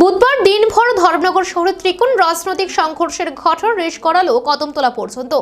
বুধবার দিনভর ধর্মনগর শহরে ত্রিকোণ রাজনৈতিক সংঘর্ষের ঘটনা রেশ করালো কদমতলা পর্যন্ত।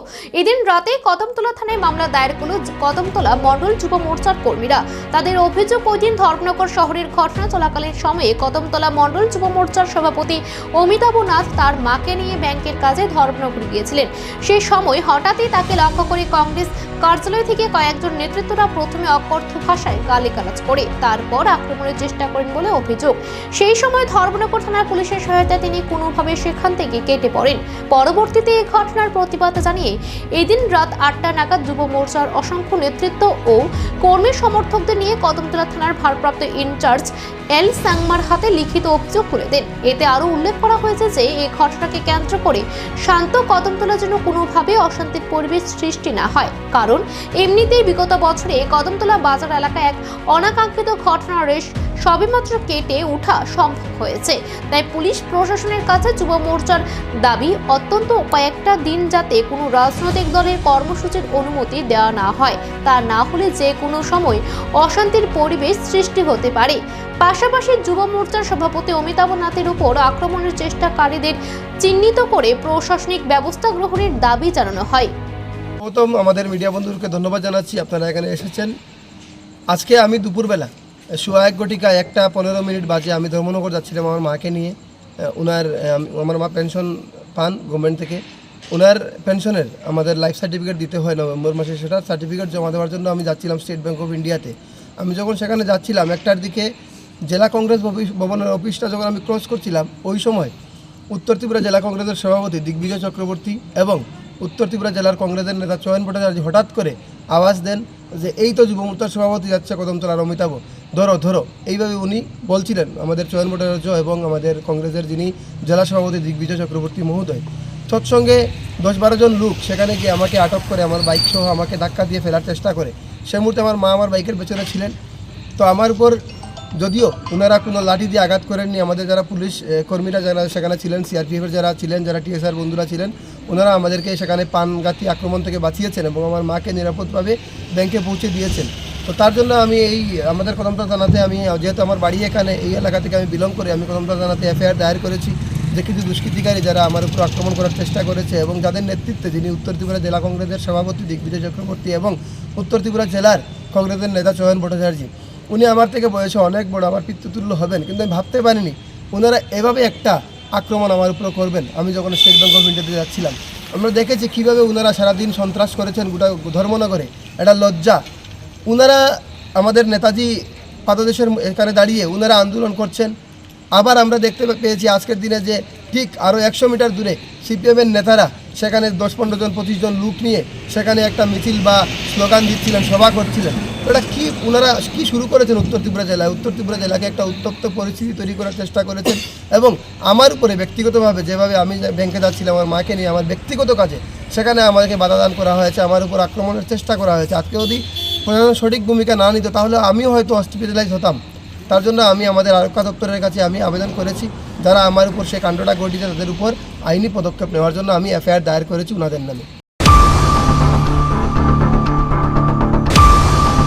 এদিন রাতে কদমতলা থানায় মামলা দায়ের করল কদমতলা মণ্ডল যুব মোর্চার কর্মীরা। তাদের অভিযোগ, ওই দিন ধর্মনগর শহরের ঘটনা চলাকালীন সময়ে কদমতলা মণ্ডল যুব মোর্চার সভাপতি অমিতাভ নাথ তার মাকে নিয়ে ব্যাংকের কাজে ধর্মনগর গিয়েছিলেন। সেই সময় হঠাৎই তাকে লক্ষ্য করে কংগ্রেস কার্যালয় থেকে কয়েকজন নেতৃত্বরা প্রথমে অকথ্য ভাষায় গালিগালাজ করে, তারপর আক্রমণের চেষ্টা করেন বলে অভিযোগ। সেই সময় ধর্মনগর থানার পুলিশের সহায়তায় তিনি কোনোভাবে সেখান থেকে কেটে পড়েন। পরবর্তীতে এই ঘটনার প্রতিবাদ জানিয়ে এদিন রাত আটটা নাগাদ যুব মোর্চার অসংখ্য নেতৃত্ব ও কর্মী সমর্থকদের নিয়ে কদমতলা থানার ভারপ্রাপ্ত ইনচার্জ এল সাংমার হাতে লিখিত অভিযোগ করে দেন। এতে আরও উল্লেখ করা হয়েছে যে এই ঘটনাকে কেন্দ্র করে শান্ত কদমতলার জন্য কোনোভাবে অশান্তির পরিবেশ সৃষ্টি না হয়। কারণ, এমনিতেই বিগত বছরে কদমতলা বাজার এলাকায় এক অনাকাঙ্ক্ষিত ঘটনার রেশ সবেমাত্র কেটে ওঠা সম্ভব হয়েছে। তাই পুলিশ প্রশাসনের কাছে যুব মোর্চার দাবি, অত্যন্ত কয়েকটা দিন যাতে কোনো রাজনৈতিক দলের কর্মসূচির অনুমতি দেওয়া না হয়। তা না হলে যে কোনো সময় অশান্তির পরিবেশ সৃষ্টি হতে পারে। পাশাপাশি যুব মোর্চার সভাপতি অমিতাভ নাথের উপর আক্রমণের চেষ্টাকারীদের চিহ্নিত করে প্রশাসনিক ব্যবস্থা গ্রহণের দাবি জানানো হয়। প্রথম আমাদের মিডিয়া বন্ধুদেরকে ধন্যবাদ জানাচ্ছি, আপনারা এখানে এসেছেন। আজকে আমি দুপুরবেলা সোয়া এক ঘটিকা একটা পনেরো মিনিট বাজে আমি ধর্মনগর যাচ্ছিলাম আমার মাকে নিয়ে। ওনার আমার মা পেনশন পান গভর্নমেন্ট থেকে। ওনার পেনশনের আমাদের লাইফ সার্টিফিকেট দিতে হয় নভেম্বর মাসে, সেটা সার্টিফিকেট জমা দেওয়ার জন্য আমি যাচ্ছিলাম স্টেট ব্যাঙ্ক অফ ইন্ডিয়াতে আমি যখন সেখানে যাচ্ছিলাম, একটার দিকে জেলা কংগ্রেস ভবনের অফিসটা যখন আমি ক্রস করছিলাম, ওই সময় উত্তর ত্রিপুরা জেলা কংগ্রেসের সভাপতি দিগ্বিজয় চক্রবর্তী এবং উত্তর ত্রিপুরা জেলার কংগ্রেসের নেতা চয়ন ভট্টাচার্য হঠাৎ করে আওয়াজ দেন যে, এই তো যুব মোর্চার সভাপতি যাচ্ছে কদমতলার অমিতাভ ধরো ধরো। এইভাবে উনি বলছিলেন আমাদের চয়ন ভট্টাচার্য এবং আমাদের কংগ্রেসের যিনি জেলা সভাপতি দিগ্বিজয় চক্রবর্তী মহোদয়। তৎসঙ্গে দশ বারো জন লোক সেখানে গিয়ে আমাকে আটক করে, আমার বাইক সহ আমাকে ধাক্কা দিয়ে ফেলার চেষ্টা করে। সে মুহূর্তে আমার মা আমার বাইকের পেছনে ছিলেন। তো আমার উপর যদিও ওনারা কোনো লাঠি দিয়ে আঘাত করেননি, আমাদের যারা পুলিশ কর্মীরা যারা সেখানে ছিলেন, সিআরপিএফের যারা ছিলেন, যারা টিএসআর বন্ধুরা ছিলেন ওনারা আমাদেরকে সেখানে পানগাতি আক্রমণ থেকে বাঁচিয়েছেন এবং আমার মাকে নিরাপদভাবে ব্যাংকে পৌঁছে দিয়েছেন। তো তার জন্য আমি এই, আমাদের কদমতা থানাতে আমি, যেহেতু আমার বাড়ি এখানে, এই এলাকা থেকে আমি বিলং করি আমি কদমতা থানাতে এফআইআর দায়ের করেছি। যে কিছু দুষ্কৃতিকারী যারা আমার উপর আক্রমণ করার চেষ্টা করেছে এবং যাদের নেতৃত্বে যিনি উত্তর ত্রিপুরা জেলা কংগ্রেসের সভাপতি দিগ্বিজয় চক্রবর্তী এবং উত্তর ত্রিপুরা জেলার কংগ্রেসের নেতা চয়ন ভট্টাচার্য উনি আমার থেকে বয়সে অনেক বড়, আমার পিতৃতুল্য হবেন। কিন্তু আমি ভাবতে পারিনি ওনারা এভাবে একটা আক্রমণ আমার উপর করবেন। আমি যখন স্টেট ব্যাঙ্ক অফ ইন্ডিয়াতে যাচ্ছিলাম, আমরা দেখেছি কীভাবে ওনারা সারাদিন সন্ত্রাস করেছেন গোটা ধর্মনগরে। এটা লজ্জা। ওনারা আমাদের নেতাজি পাদদেশের এখানে দাঁড়িয়ে ওনারা আন্দোলন করছেন। আবার আমরা দেখতে পেয়েছি আজকের দিনে যে ঠিক আরও একশো মিটার দূরে সিপিএমের নেতারা সেখানে দশ পনেরো জন, পঁচিশ জন লোক নিয়ে সেখানে একটা মিছিল বা স্লোগান দিচ্ছিলেন, সভা করছিলেন। ওটা কি ওনারা কি শুরু করেছেন উত্তর ত্রিপুরা জেলায়? উত্তর ত্রিপুরা জেলাকে একটা উত্তপ্ত পরিস্থিতি তৈরি করার চেষ্টা করেছেন এবং আমার উপরে ব্যক্তিগতভাবে যেভাবে আমি ব্যাংকে যাচ্ছিলাম, আমার মাকে নিয়ে, আমার ব্যক্তিগত কাজে, সেখানে আমাদেরকে বাধা দান করা হয়েছে, আমার উপর আক্রমণের চেষ্টা করা হয়েছে। আজকে যদি প্রশাসন সঠিক ভূমিকা না নিত, তাহলে আমিও হয়তো হসপিটালাইজ হতাম। তার জন্য আমি আমাদের আরক্ষা দপ্তরের কাছে আমি আবেদন করেছি। যারা আমার উপর সেই কাণ্ডটা ঘটিয়েছে তাদের উপর আইনি পদক্ষেপ নেওয়ার জন্য আমি এফআইআর দায়ের করেছি ওনাদের নামে।